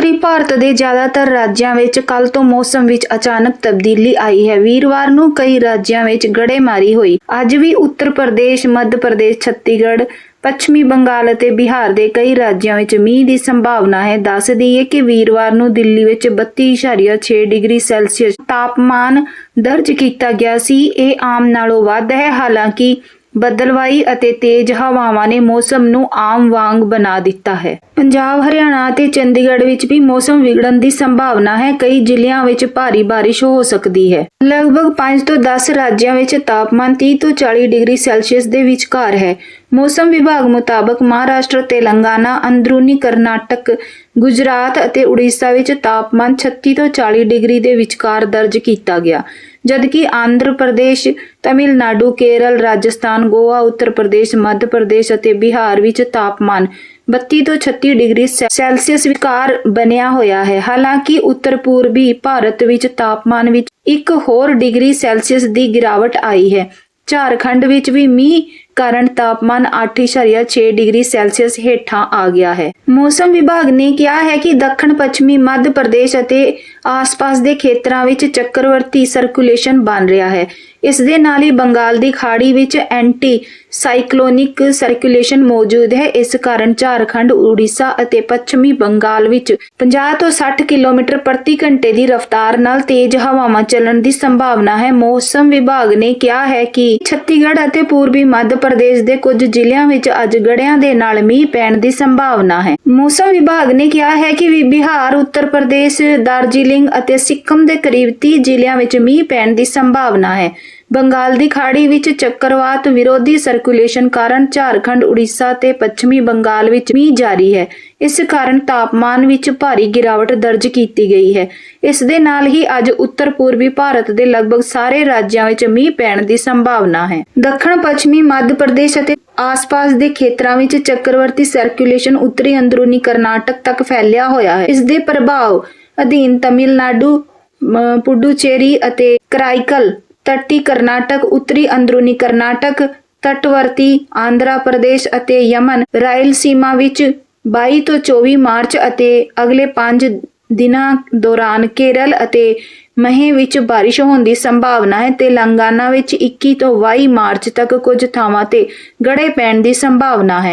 ਉੱਤਰੀ ਭਾਰਤ ਦੇ ਜ਼ਿਆਦਾਤਰ ਰਾਜਾਂ ਵਿੱਚ ਕੱਲ ਤੋਂ ਮੌਸਮ ਵਿੱਚ ਅਚਾਨਕ ਤਬਦੀਲੀ ਆਈ ਹੈ। ਵੀਰਵਾਰ ਨੂੰ ਕਈ ਰਾਜਾਂ ਵਿੱਚ ਗੜੇਮਾਰੀ ਹੋਈ। ਅੱਜ ਵੀ ਉੱਤਰ ਪ੍ਰਦੇਸ਼, ਮੱਧ ਪ੍ਰਦੇਸ਼, ਛੱਤੀਸਗੜ੍ਹ, ਪੱਛਮੀ ਬੰਗਾਲ ਅਤੇ ਬਿਹਾਰ ਦੇ ਕਈ ਰਾਜਾਂ ਵਿੱਚ ਮੀਂਹ ਦੀ ਸੰਭਾਵਨਾ ਹੈ। ਦੱਸ ਦਈਏ ਕਿ ਵੀਰਵਾਰ ਨੂੰ ਦਿੱਲੀ ਵਿੱਚ 32.6 ਡਿਗਰੀ ਸੈਲਸੀਅਸ ਤਾਪਮਾਨ ਦਰਜ ਕੀਤਾ ਗਿਆ ਸੀ। ਇਹ ਆਮ ਨਾਲੋਂ ਵੱਧ ਹੈ। ਹਾਲਾਂਕਿ ਬਦਲਵਾਈ ਅਤੇ ਤੇਜ਼ ਹਵਾਵਾਂ ਨੇ ਮੌਸਮ ਨੂੰ ਆਮ ਵਾਂਗ ਬਣਾ ਦਿੱਤਾ ਹੈ। ਪੰਜਾਬ, ਹਰਿਆਣਾ ਅਤੇ ਚੰਡੀਗੜ੍ਹ ਵਿੱਚ ਵੀ ਮੌਸਮ ਵਿਗੜਨ ਦੀ ਸੰਭਾਵਨਾ ਹੈ। ਕਈ ਜ਼ਿਲ੍ਹਿਆਂ ਵਿੱਚ ਭਾਰੀ ਬਾਰਿਸ਼ ਹੋ ਸਕਦੀ ਹੈ। ਲਗਭਗ 5 ਤੋਂ 10 ਰਾਜਾਂ ਵਿੱਚ ਤਾਪਮਾਨ 30 ਤੋਂ 40 ਡਿਗਰੀ ਸੈਲਸੀਅਸ ਦੇ ਵਿਚਕਾਰ ਹੈ। ਮੌਸਮ ਵਿਭਾਗ ਮੁਤਾਬਕ ਮਹਾਰਾਸ਼ਟਰ, ਤੇਲੰਗਾਨਾ, ਅੰਦਰੂਨੀ ਕਰਨਾਟਕ, ਗੁਜਰਾਤ ਅਤੇ ਉੜੀਸਾ ਵਿੱਚ ਤਾਪਮਾਨ 36 ਤੋਂ 40 ਡਿਗਰੀ ਦੇ ਵਿਚਕਾਰ ਦਰਜ ਕੀਤਾ ਗਿਆ। ਜਦਕਿ ਆਂਧਰ ਪ੍ਰਦੇਸ਼, ਤਮਿਲਨਾਡੂ, ਕੇਰਲ, ਰਾਜਸਥਾਨ, ਗੋਆ, ਉੱਤਰ ਪ੍ਰਦੇਸ਼, ਮੱਧ ਪ੍ਰਦੇਸ਼ ਅਤੇ ਬਿਹਾਰ ਵਿੱਚ ਤਾਪਮਾਨ 32 ਤੋਂ 36 ਡਿਗਰੀ ਸੈ- ਸੈਲਸੀਅਸ ਵਿਕਾਰ ਬਣਿਆ ਹੋਇਆ ਹੈ। ਹਾਲਾਂਕਿ ਉੱਤਰ ਪੂਰਬੀ ਭਾਰਤ ਵਿੱਚ ਤਾਪਮਾਨ ਵਿੱਚ ਇੱਕ ਹੋਰ ਡਿਗਰੀ ਸੈਲਸੀਅਸ ਦੀ ਗਿਰਾਵਟ ਆਈ ਹੈ। ਝਾਰਖੰਡ ਵਿੱਚ ਵੀ ਮੀਂਹ ਕਾਰਨ ਤਾਪਮਾਨ 8.6 ਡਿਗਰੀ ਸੈਲਸੀਅਸ ਹੇਠਾਂ ਆ ਗਿਆ ਹੈ। ਮੌਸਮ ਵਿਭਾਗ ਨੇ ਕਿਹਾ ਹੈ ਕਿ ਦੱਖਣ ਪੱਛਮੀ ਮੱਧ ਪ੍ਰਦੇਸ਼ ਅਤੇ ਆਸ-ਪਾਸ ਦੇ ਖੇਤਰਾਂ ਵਿੱਚ ਚੱਕਰਵਰਤੀ ਸਰਕੂਲੇਸ਼ਨ ਬਣ ਰਿਹਾ ਹੈ। ਇਸ ਦੇ ਨਾਲ ਹੀ ਬੰਗਾਲ ਦੀ ਖਾੜੀ ਵਿੱਚ ਐਂਟੀ ਸਾਈਕਲੋਨਿਕ ਸਰਕੂਲੇਸ਼ਨ ਮੌਜੂਦ ਹੈ। ਇਸ ਕਾਰਨ ਝਾਰਖੰਡ, ਉੜੀਸਾ ਅਤੇ ਪੱਛਮੀ ਬੰਗਾਲ ਵਿੱਚ 50 ਤੋਂ 60 ਕਿਲੋਮੀਟਰ ਪ੍ਰਤੀ ਘੰਟੇ ਦੀ ਰਫ਼ਤਾਰ ਨਾਲ ਤੇਜ਼ ਹਵਾਵਾਂ ਚੱਲਣ ਦੀ ਸੰਭਾਵਨਾ ਹੈ। ਮੌਸਮ ਵਿਭਾਗ ਨੇ ਕਿਹਾ ਹੈ ਕਿ ਛੱਤੀਸਗੜ੍ਹ ਅਤੇ ਪੂਰਬੀ ਮੱਧ ਪ੍ਰਦੇਸ਼ ਦੇ ਕੁਝ ਜ਼ਿਲ੍ਹਿਆਂ ਵਿੱਚ ਅੱਜ ਗੜਿਆਂ ਦੇ ਨਾਲ ਮੀਂਹ ਪੈਣ ਦੀ ਸੰਭਾਵਨਾ ਹੈ। ਮੌਸਮ ਵਿਭਾਗ ਨੇ ਕਿਹਾ ਹੈ ਕਿ ਬਿਹਾਰ, ਉੱਤਰ ਪ੍ਰਦੇਸ਼, ਦਾਰਜੀਲਿੰਗ ਅਤੇ ਸਿੱਕਮ ਦੇ ਕਰੀਬ 30 ਜ਼ਿਲ੍ਹਿਆਂ ਵਿੱਚ ਮੀਂਹ ਪੈਣ ਦੀ ਸੰਭਾਵਨਾ ਹੈ। ਬੰਗਾਲ ਦੀ ਖਾੜੀ ਵਿੱਚ ਚੱਕਰਵਾਤ ਵਿਰੋਧੀ ਸਰਕੂਲੇਸ਼ਨ ਕਾਰਨ ਝਾਰਖੰਡ, ਉੜੀਸਾ ਤੇ ਪੱਛਮੀ ਬੰਗਾਲ ਵਿੱਚ ਮੀਂਹ ਜਾਰੀ ਹੈ। ਇਸ ਕਾਰਨ ਤਾਪਮਾਨ ਵਿੱਚ ਭਾਰੀ ਗਿਰਾਵਟ ਦਰਜ ਕੀਤੀ ਗਈ ਹੈ। ਇਸ ਦੇ ਨਾਲ ਹੀ ਅੱਜ ਉੱਤਰ ਪੂਰਬੀ ਭਾਰਤ ਦੇ ਲਗਭਗ ਸਾਰੇ ਰਾਜਾਂ ਵਿੱਚ ਮੀਂਹ ਪੈਣ ਦੀ ਸੰਭਾਵਨਾ ਹੈ। ਦੱਖਣ ਪੱਛਮੀ ਮੱਧ ਪ੍ਰਦੇਸ਼ ਅਤੇ ਆਸ-ਪਾਸ ਦੇ ਖੇਤਰਾਂ ਵਿੱਚ ਚੱਕਰਵਰਤੀ ਸਰਕੂਲੇਸ਼ਨ ਉੱਤਰੀ ਅੰਦਰੂਨੀ ਕਰਨਾਟਕ ਤੱਕ ਫੈਲਿਆ ਹੋਇਆ ਹੈ। ਇਸ ਦੇ ਪ੍ਰਭਾਵ ਅਧੀਨ ਤਮਿਲਨਾਡੂ ਮ, ਪੁਡੂਚੇਰੀ ਅਤੇ ਕਰਾਈਕਲ ਤੱਟੀ ਕਰਨਾਟਕ ਉੱਤਰੀ ਅੰਦਰੂਨੀ ਕਰਨਾਟਕ ਤਟਵਰਤੀ ਆਂਧਰਾ ਪ੍ਰਦੇਸ਼ ਅਤੇ ਯਮਨ ਰਾਇਲਸੀਮਾ ਵਿੱਚ 22 ਤੋਂ 24 ਮਾਰਚ ਅਤੇ ਅਗਲੇ 5 ਦਿਨਾਂ ਦੌਰਾਨ ਕੇਰਲ ਅਤੇ ਮਹੇ ਵਿੱਚ ਬਾਰਿਸ਼ ਹੋਣ ਦੀ ਸੰਭਾਵਨਾ ਹੈ ਤੇਲੰਗਾਨਾ ਵਿੱਚ 21 ਤੋਂ 22 ਮਾਰਚ ਤੱਕ ਕੁਝ ਥਾਵਾਂ ਤੇ ਗੜੇ ਪੈਣ ਦੀ ਸੰਭਾਵਨਾ ਹੈ।